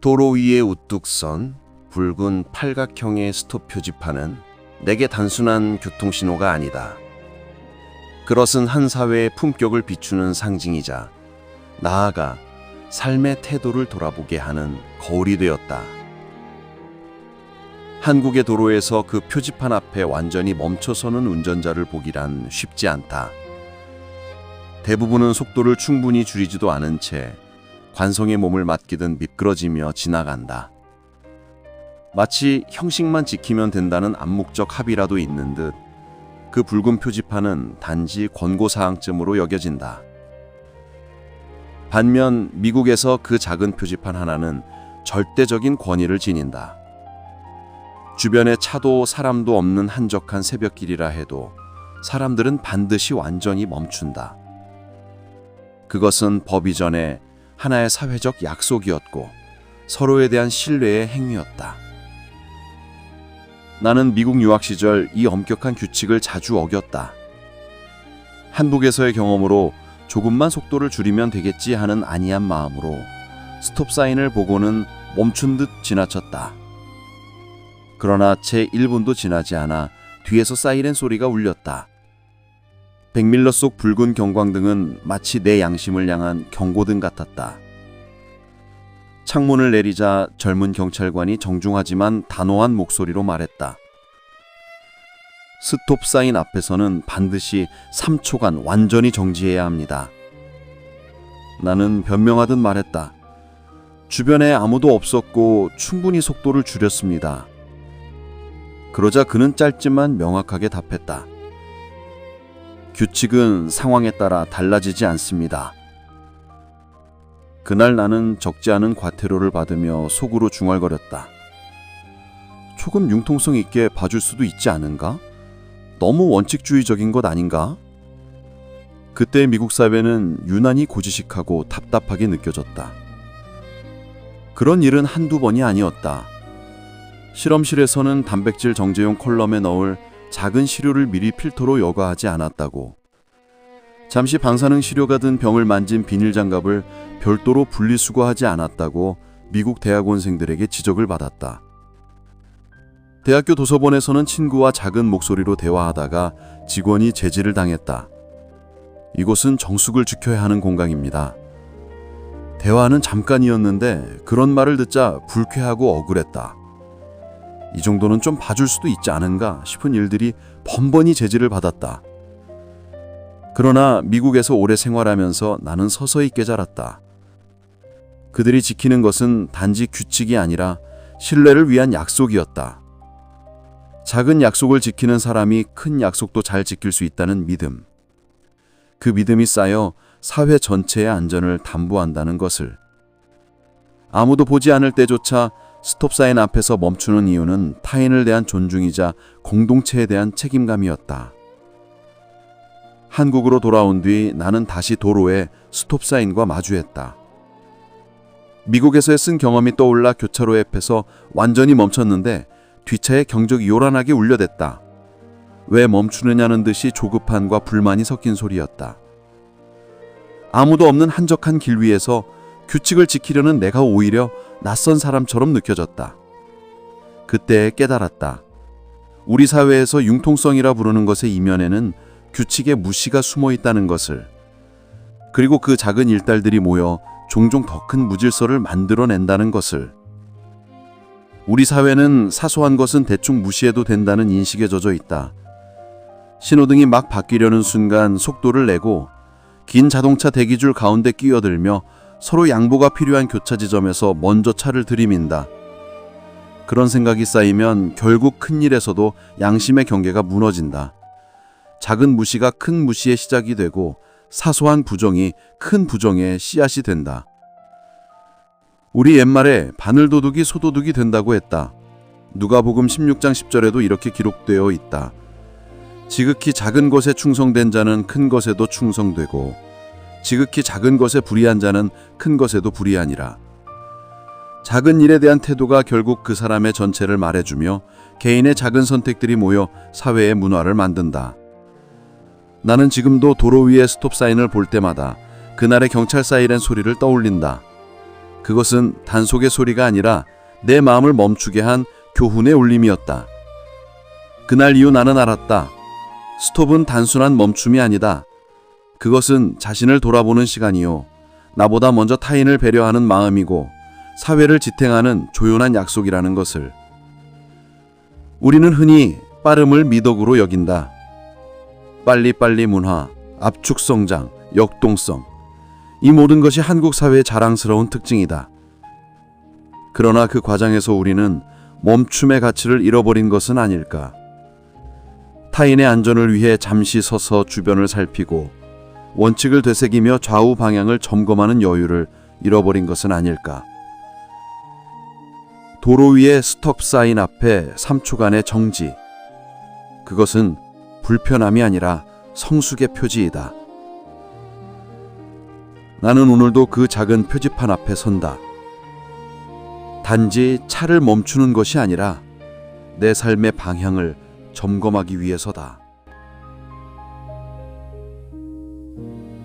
도로 위에 우뚝 선 붉은 팔각형의 스톱 표지판은 내게 단순한 교통신호가 아니다. 그것은 한 사회의 품격을 비추는 상징이자 나아가 삶의 태도를 돌아보게 하는 거울이 되었다. 한국의 도로에서 그 표지판 앞에 완전히 멈춰서는 운전자를 보기란 쉽지 않다. 대부분은 속도를 충분히 줄이지도 않은 채 관성의 몸을 맡기듯 미끄러지며 지나간다. 마치 형식만 지키면 된다는 암묵적 합의라도 있는 듯 그 붉은 표지판은 단지 권고사항쯤으로 여겨진다. 반면 미국에서 그 작은 표지판 하나는 절대적인 권위를 지닌다. 주변에 차도 사람도 없는 한적한 새벽길이라 해도 사람들은 반드시 완전히 멈춘다. 그것은 법 이전에 하나의 사회적 약속이었고 서로에 대한 신뢰의 행위였다. 나는 미국 유학 시절 이 엄격한 규칙을 자주 어겼다. 한국에서의 경험으로 조금만 속도를 줄이면 되겠지 하는 안이한 마음으로 스톱 사인을 보고는 멈춘 듯 지나쳤다. 그러나 채 1분도 지나지 않아 뒤에서 사이렌 소리가 울렸다. 백밀러 속 붉은 경광등은 마치 내 양심을 향한 경고등 같았다. 창문을 내리자 젊은 경찰관이 정중하지만 단호한 목소리로 말했다. 스톱 사인 앞에서는 반드시 3초간 완전히 정지해야 합니다. 나는 변명하듯 말했다. 주변에 아무도 없었고 충분히 속도를 줄였습니다. 그러자 그는 짧지만 명확하게 답했다. 규칙은 상황에 따라 달라지지 않습니다. 그날 나는 적지 않은 과태료를 받으며 속으로 중얼거렸다. 조금 융통성 있게 봐줄 수도 있지 않은가? 너무 원칙주의적인 것 아닌가? 그때 미국 사회는 유난히 고지식하고 답답하게 느껴졌다. 그런 일은 한두 번이 아니었다. 실험실에서는 단백질 정제용 콜럼에 넣을 작은 시료를 미리 필터로 여과하지 않았다고. 잠시 방사능 시료가 든 병을 만진 비닐 장갑을 별도로 분리수거하지 않았다고 미국 대학원생들에게 지적을 받았다. 대학교 도서관에서는 친구와 작은 목소리로 대화하다가 직원이 제지를 당했다. 이곳은 정숙을 지켜야 하는 공간입니다. 대화는 잠깐이었는데 그런 말을 듣자 불쾌하고 억울했다. 이 정도는 좀 봐줄 수도 있지 않은가 싶은 일들이 번번이 제지를 받았다. 그러나 미국에서 오래 생활하면서 나는 서서히 깨달았다. 그들이 지키는 것은 단지 규칙이 아니라 신뢰를 위한 약속이었다. 작은 약속을 지키는 사람이 큰 약속도 잘 지킬 수 있다는 믿음. 그 믿음이 쌓여 사회 전체의 안전을 담보한다는 것을. 아무도 보지 않을 때조차 스톱사인 앞에서 멈추는 이유는 타인을 대한 존중이자 공동체에 대한 책임감이었다. 한국으로 돌아온 뒤 나는 다시 도로에 스톱사인과 마주했다. 미국에서의 쓴 경험이 떠올라 교차로 옆에서 완전히 멈췄는데 뒷차에 경적이 요란하게 울려댔다. 왜 멈추느냐는 듯이 조급함과 불만이 섞인 소리였다. 아무도 없는 한적한 길 위에서 규칙을 지키려는 내가 오히려 낯선 사람처럼 느껴졌다. 그때 깨달았다. 우리 사회에서 융통성이라 부르는 것의 이면에는 규칙의 무시가 숨어 있다는 것을. 그리고 그 작은 일달들이 모여 종종 더 큰 무질서를 만들어낸다는 것을. 우리 사회는 사소한 것은 대충 무시해도 된다는 인식에 젖어 있다. 신호등이 막 바뀌려는 순간 속도를 내고 긴 자동차 대기줄 가운데 끼어들며 서로 양보가 필요한 교차 지점에서 먼저 차를 들이민다. 그런 생각이 쌓이면 결국 큰 일에서도 양심의 경계가 무너진다. 작은 무시가 큰 무시의 시작이 되고 사소한 부정이 큰 부정의 씨앗이 된다. 우리 옛말에 바늘도둑이 소도둑이 된다고 했다. 누가복음 16장 10절에도 이렇게 기록되어 있다. 지극히 작은 것에 충성된 자는 큰 것에도 충성되고 지극히 작은 것에 불의한 자는 큰 것에도 불의하니라. 작은 일에 대한 태도가 결국 그 사람의 전체를 말해주며 개인의 작은 선택들이 모여 사회의 문화를 만든다. 나는 지금도 도로 위에 스톱 사인을 볼 때마다 그날의 경찰 사이렌 소리를 떠올린다. 그것은 단속의 소리가 아니라 내 마음을 멈추게 한 교훈의 울림이었다. 그날 이후 나는 알았다. 스톱은 단순한 멈춤이 아니다. 그것은 자신을 돌아보는 시간이요. 나보다 먼저 타인을 배려하는 마음이고 사회를 지탱하는 조연한 약속이라는 것을. 우리는 흔히 빠름을 미덕으로 여긴다. 빨리빨리 문화, 압축 성장, 역동성. 이 모든 것이 한국 사회의 자랑스러운 특징이다. 그러나 그 과정에서 우리는 멈춤의 가치를 잃어버린 것은 아닐까. 타인의 안전을 위해 잠시 서서 주변을 살피고 원칙을 되새기며 좌우 방향을 점검하는 여유를 잃어버린 것은 아닐까. 도로 위의 스톱 사인 앞에 3초간의 정지. 그것은 불편함이 아니라 성숙의 표지이다. 나는 오늘도 그 작은 표지판 앞에 선다. 단지 차를 멈추는 것이 아니라 내 삶의 방향을 점검하기 위해서다. thank you